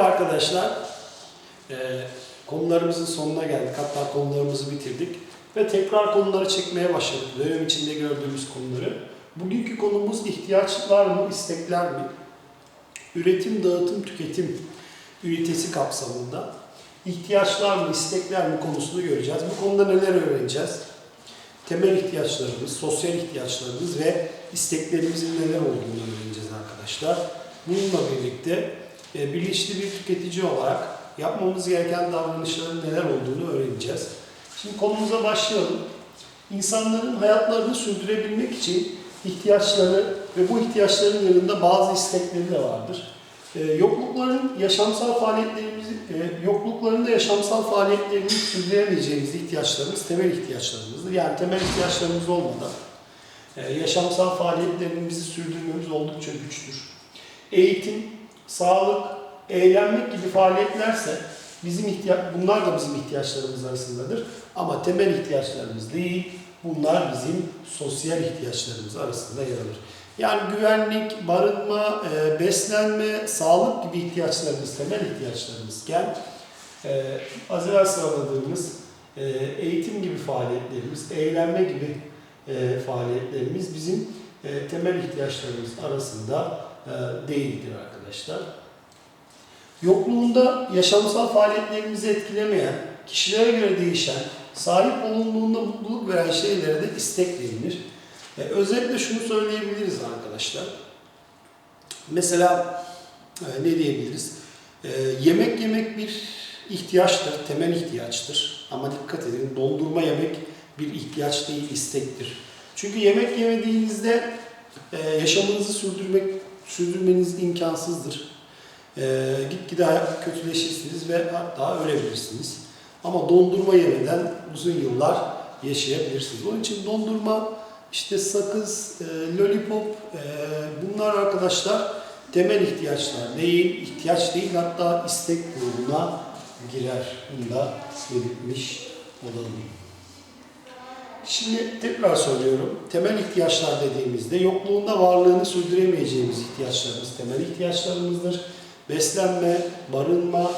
Arkadaşlar. Ee, konularımızın sonuna geldik. Hatta konularımızı bitirdik. Ve tekrar konuları çekmeye başladık. Dönem içinde gördüğümüz konuları. Bugünkü konumuz ihtiyaçlar mı, istekler mi? Üretim, dağıtım, tüketim ünitesi kapsamında ihtiyaçlar mı, istekler mi konusunu göreceğiz. Bu konuda neler öğreneceğiz? Temel ihtiyaçlarımız, sosyal ihtiyaçlarımız ve isteklerimizin neler olduğunu öğreneceğiz arkadaşlar. Bununla birlikte e, bilinçli bir tüketici olarak yapmamız gereken davranışların neler olduğunu öğreneceğiz. Şimdi konumuza başlayalım. İnsanların hayatlarını sürdürebilmek için ihtiyaçları ve bu ihtiyaçların yanında bazı istekleri de vardır. E, yoklukların yaşamsal faaliyetlerimizi, e, yokluklarında yaşamsal faaliyetlerimizi sürdüremeyeceğimiz ihtiyaçlarımız temel ihtiyaçlarımızdır. Yani temel ihtiyaçlarımız olmadan e, yaşamsal faaliyetlerimizi sürdürmemiz oldukça güçtür. Eğitim, sağlık, eğlenmek gibi faaliyetlerse bizim ihtiya bunlar da bizim ihtiyaçlarımız arasındadır. Ama temel ihtiyaçlarımız değil, bunlar bizim sosyal ihtiyaçlarımız arasında yer alır. Yani güvenlik, barınma, e, beslenme, sağlık gibi ihtiyaçlarımız temel ihtiyaçlarımızken e, az evvel sıraladığımız e, eğitim gibi faaliyetlerimiz, eğlenme gibi faaliyetlerimiz bizim temel ihtiyaçlarımız arasında değildir arkadaşlar. Yokluğunda yaşamsal faaliyetlerimizi etkilemeyen, kişilere göre değişen, sahip olunduğunda mutluluk veren şeylere de istek denilir. E, özellikle şunu söyleyebiliriz arkadaşlar. Mesela e, ne diyebiliriz? E, yemek yemek bir ihtiyaçtır, temel ihtiyaçtır. Ama dikkat edin dondurma yemek bir ihtiyaç değil, istektir. Çünkü yemek yemediğinizde e, yaşamınızı sürdürmek sürdürmeniz imkansızdır. E, gitgide kötüleşirsiniz ve hatta ölebilirsiniz. Ama dondurma yemeden uzun yıllar yaşayabilirsiniz. Onun için dondurma, işte sakız, e, lollipop e, bunlar arkadaşlar temel ihtiyaçlar değil, ihtiyaç değil hatta istek grubuna girer. Bunu da belirtmiş olalım. Şimdi tekrar söylüyorum. Temel ihtiyaçlar dediğimizde yokluğunda varlığını sürdüremeyeceğimiz ihtiyaçlarımız temel ihtiyaçlarımızdır. Beslenme, barınma,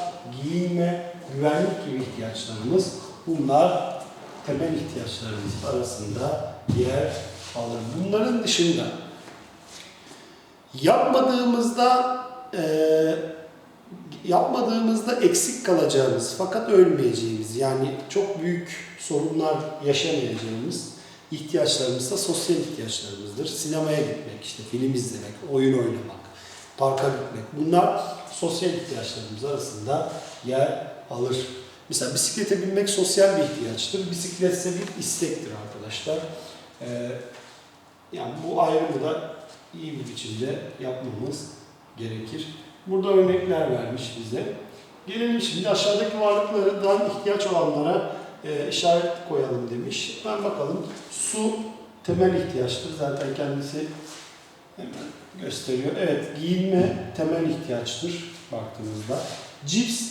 giyinme, güvenlik gibi ihtiyaçlarımız bunlar temel ihtiyaçlarımız arasında yer alır. Bunların dışında yapmadığımızda eee yapmadığımızda eksik kalacağımız fakat ölmeyeceğimiz yani çok büyük sorunlar yaşamayacağımız ihtiyaçlarımız da sosyal ihtiyaçlarımızdır. Sinemaya gitmek, işte film izlemek, oyun oynamak, parka gitmek bunlar sosyal ihtiyaçlarımız arasında yer alır. Mesela bisiklete binmek sosyal bir ihtiyaçtır. Bisiklet ise bir istektir arkadaşlar. Ee, yani bu ayrımı da iyi bir biçimde yapmamız gerekir. Burada örnekler vermiş bize. Gelelim şimdi aşağıdaki varlıklardan ihtiyaç olanlara e, işaret koyalım demiş. Ben bakalım. Su temel ihtiyaçtır. Zaten kendisi hemen gösteriyor. Evet giyinme temel ihtiyaçtır baktığımızda. Cips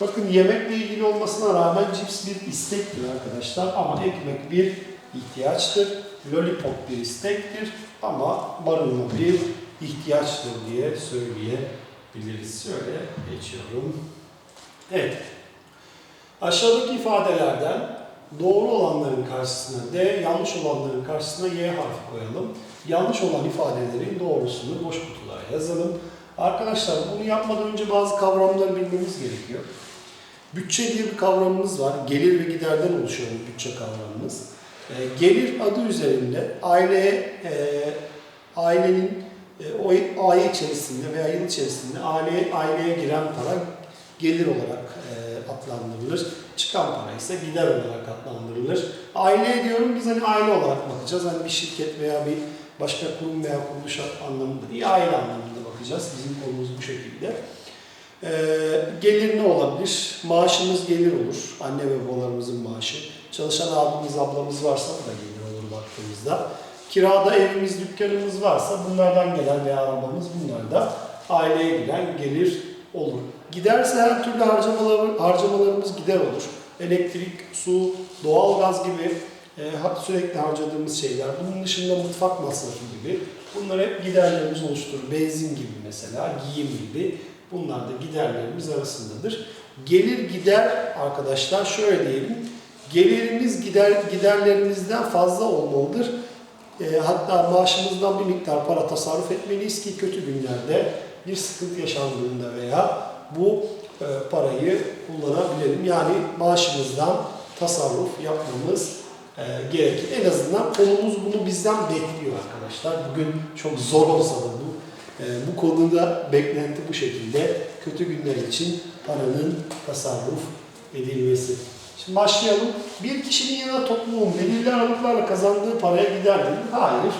bakın yemekle ilgili olmasına rağmen cips bir istektir arkadaşlar ama ekmek bir ihtiyaçtır. Lollipop bir istektir ama barınma bir ihtiyaçtır diye söyleyebiliriz. Şöyle geçiyorum. Evet. Aşağıdaki ifadelerden doğru olanların karşısına D, yanlış olanların karşısına Y harfi koyalım. Yanlış olan ifadelerin doğrusunu boş kutulara yazalım. Arkadaşlar bunu yapmadan önce bazı kavramları bilmemiz gerekiyor. Bütçe diye bir kavramımız var. Gelir ve giderden oluşuyor bu bütçe kavramımız. E, gelir adı üzerinde aileye, e, ailenin o ay içerisinde veya yıl içerisinde aileye, aileye giren para gelir olarak e, adlandırılır. Çıkan para ise gider olarak adlandırılır. Aile diyorum biz hani aile olarak bakacağız. Hani bir şirket veya bir başka kurum veya kuruluş anlamında değil, aile anlamında bakacağız. Bizim konumuz bu şekilde. Ee, gelir ne olabilir? Maaşımız gelir olur. Anne ve babalarımızın maaşı. Çalışan abimiz, ablamız varsa da gelir olur baktığımızda. Kirada evimiz, dükkanımız varsa bunlardan gelen veya arabamız bunlar da aileye giden gelir olur. Giderse her türlü harcamalar, harcamalarımız gider olur. Elektrik, su, doğalgaz gibi e, sürekli harcadığımız şeyler. Bunun dışında mutfak masrafı gibi. Bunlar hep giderlerimiz oluşturur. Benzin gibi mesela, giyim gibi. Bunlar da giderlerimiz arasındadır. Gelir gider arkadaşlar şöyle diyelim. Gelirimiz gider giderlerimizden fazla olmalıdır. E, hatta maaşımızdan bir miktar para tasarruf etmeliyiz ki kötü günlerde bir sıkıntı yaşandığında veya bu e, parayı kullanabilelim. Yani maaşımızdan tasarruf yapmamız e, gerekir. En azından konumuz bunu bizden bekliyor arkadaşlar. Bugün çok zor olsa da bu e, bu konuda beklenti bu şekilde. Kötü günler için paranın tasarruf edilmesi. Şimdi başlayalım. Bir kişinin ya da toplumun belirli aralıklarla kazandığı paraya gider mi? Hayır.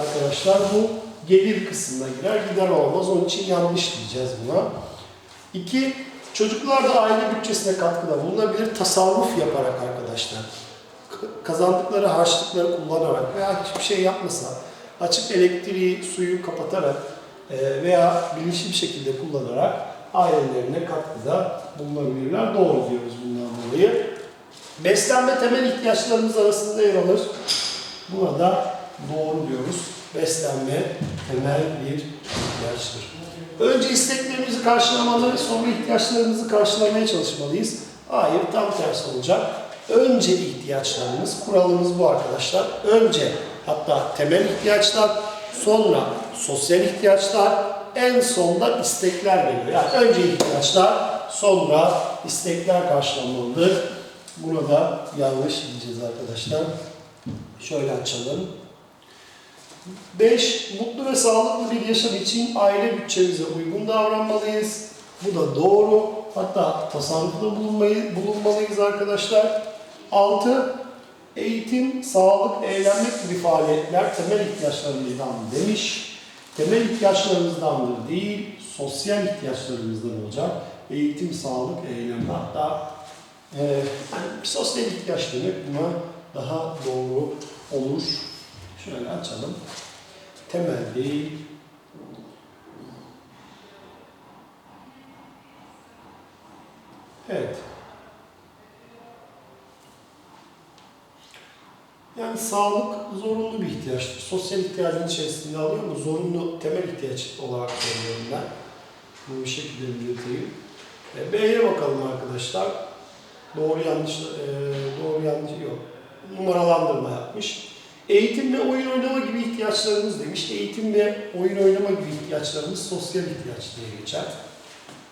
Arkadaşlar bu gelir kısmına girer. Gider olmaz. Onun için yanlış diyeceğiz buna. İki, çocuklar da aile bütçesine katkıda bulunabilir. Tasarruf yaparak arkadaşlar. Kazandıkları harçlıkları kullanarak veya hiçbir şey yapmasa, açık elektriği, suyu kapatarak e, veya bilinçli bir şekilde kullanarak ailelerine katkıda bulunabilirler. Doğru diyoruz bundan dolayı. Beslenme temel ihtiyaçlarımız arasında yer alır. Buna da doğru diyoruz. Beslenme temel bir ihtiyaçtır. Önce isteklerimizi karşılamalı, sonra ihtiyaçlarımızı karşılamaya çalışmalıyız. Hayır, tam tersi olacak. Önce ihtiyaçlarımız, kuralımız bu arkadaşlar. Önce hatta temel ihtiyaçlar, sonra sosyal ihtiyaçlar, en sonda istekler geliyor. Yani önce ihtiyaçlar, sonra istekler karşılanmalıdır. Buna da yanlış diyeceğiz arkadaşlar. Şöyle açalım. 5. Mutlu ve sağlıklı bir yaşam için aile bütçemize uygun davranmalıyız. Bu da doğru. Hatta tasarruflu bulunmayı, bulunmalıyız arkadaşlar. 6. Eğitim, sağlık, eğlenmek gibi faaliyetler temel ihtiyaçlarımızdan demiş. Temel ihtiyaçlarımızdandır değil, sosyal ihtiyaçlarımızdan olacak. Eğitim, sağlık, eğlenme hatta e, hani sosyal ihtiyaç demek buna daha doğru olur. Şöyle açalım. Temel değil. Evet. Yani sağlık zorunlu bir ihtiyaçtır. Sosyal ihtiyacın içerisinde alıyor mu? Zorunlu temel ihtiyaç olarak söylüyorum ben. Bunu bir şekilde belirteyim. E, B'ye bakalım arkadaşlar. Doğru yanlış, e, doğru yanlış yok. Numaralandırma yapmış. Eğitim ve oyun oynama gibi ihtiyaçlarımız demiş. Eğitim ve oyun oynama gibi ihtiyaçlarımız sosyal ihtiyaç diye geçer.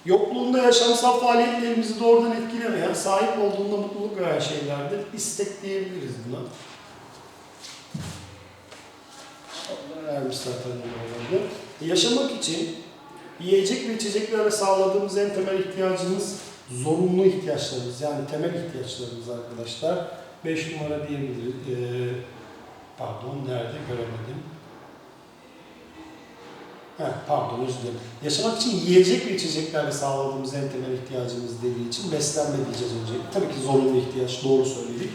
Yokluğunda yaşamsal faaliyetlerimizi doğrudan etkilemeyen, sahip olduğunda mutluluk veren şeylerdir. İstek diyebiliriz buna. Vermiş zaten numaraları. Yaşamak için yiyecek ve içeceklerle sağladığımız en temel ihtiyacımız zorunlu ihtiyaçlarımız. Yani temel ihtiyaçlarımız arkadaşlar. 5 numara diyebiliriz. Ee, Pardon, nerede göremedim. Heh, pardon, özür dilerim. Yaşamak için yiyecek ve içeceklerle sağladığımız en temel ihtiyacımız dediği için beslenme diyeceğiz önce. Tabii ki zorunlu ihtiyaç, doğru söyledik.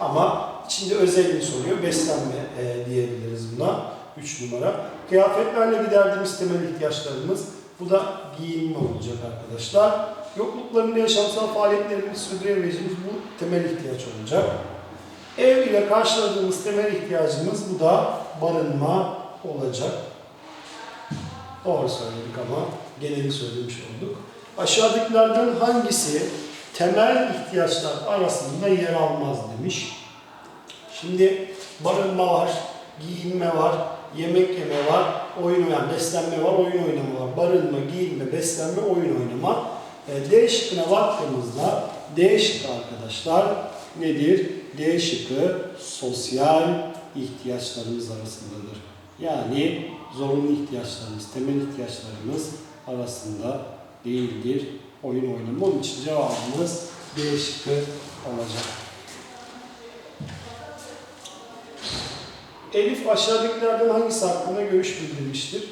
Ama içinde özelini soruyor, beslenme e, diyebiliriz buna. 3 numara. Kıyafetlerle giderdiğimiz temel ihtiyaçlarımız. Bu da giyinme olacak arkadaşlar. Yokluklarında yaşamsal faaliyetlerimizi sürdürebileceğimiz bu temel ihtiyaç olacak. Ev ile karşıladığımız temel ihtiyacımız bu da barınma olacak. Doğru söyledik ama geneli söylemiş olduk. Aşağıdakilerden hangisi temel ihtiyaçlar arasında yer almaz demiş. Şimdi barınma var, giyinme var, yemek yeme var, oyun oynama, beslenme var, oyun oynama var. Barınma, giyinme, beslenme, oyun oynama. E, D şıkkına baktığımızda D şıkkı arkadaşlar nedir? D şıkkı sosyal ihtiyaçlarımız arasındadır. Yani zorunlu ihtiyaçlarımız, temel ihtiyaçlarımız arasında değildir. Oyun oynama. Onun için cevabımız D şıkkı olacak. Elif aşağıdakilerden hangisi hakkında görüş bildirmiştir?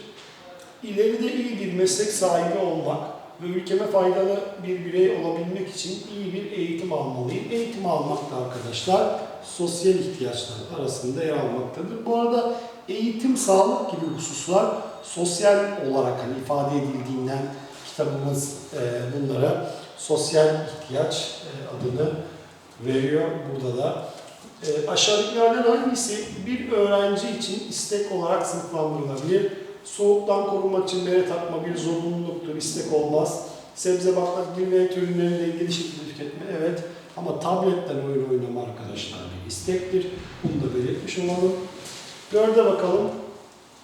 İleride iyi bir meslek sahibi olmak ve ülkeme faydalı bir birey olabilmek için iyi bir eğitim almalıyım. Eğitim almak da arkadaşlar sosyal ihtiyaçlar arasında yer almaktadır. Bu arada eğitim, sağlık gibi hususlar sosyal olarak hani ifade edildiğinden kitabımız e, bunlara sosyal ihtiyaç e, adını veriyor burada da. E, aşağıdakilerden hangisi bir öğrenci için istek olarak sınıflandırılabilir? soğuktan korunmak için bere takma bir zorunluluktur, istek olmaz. Sebze baklak bir ve ürünlerini dengeli şekilde tüketme, evet. Ama tabletten oyun oynama arkadaşlar bir istektir. Bunu da belirtmiş olalım. Dörde bakalım.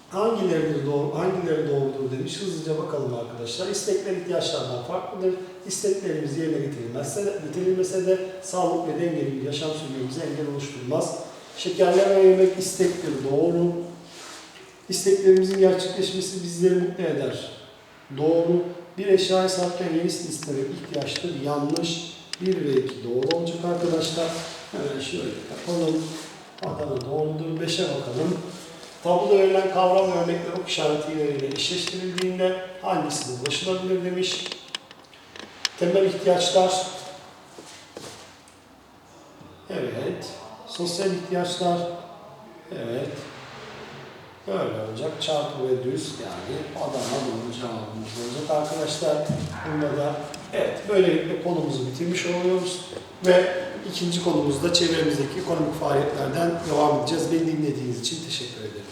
Hangileri doğru, hangileri doğrudur demiş. Hızlıca bakalım arkadaşlar. İstekler ihtiyaçlardan farklıdır. İsteklerimiz yerine getirilmezse getirilmese de sağlık ve dengeli bir yaşam sürmemize engel oluşturmaz. Şekerleme yemek istektir. Doğru. İsteklerimizin gerçekleşmesi bizleri mutlu eder. Doğru. Bir eşyayı satken yenisini istemek ihtiyaçtır. Yanlış. 1 ve 2 doğru olacak arkadaşlar. Hemen şöyle yapalım. Bakalım doğrudur. 5'e bakalım. Tabloda verilen kavram ve örnekler ok işaretleriyle eşleştirildiğinde hangisine ulaşılabilir demiş. Temel ihtiyaçlar. Evet. Sosyal ihtiyaçlar. Evet. Böyle olacak. Çarpı ve düz yani Adana doğru cevabımız olacak arkadaşlar. Bunda da evet böylelikle konumuzu bitirmiş oluyoruz. Ve ikinci konumuzda çevremizdeki ekonomik faaliyetlerden devam edeceğiz. Beni dinlediğiniz için teşekkür ederim.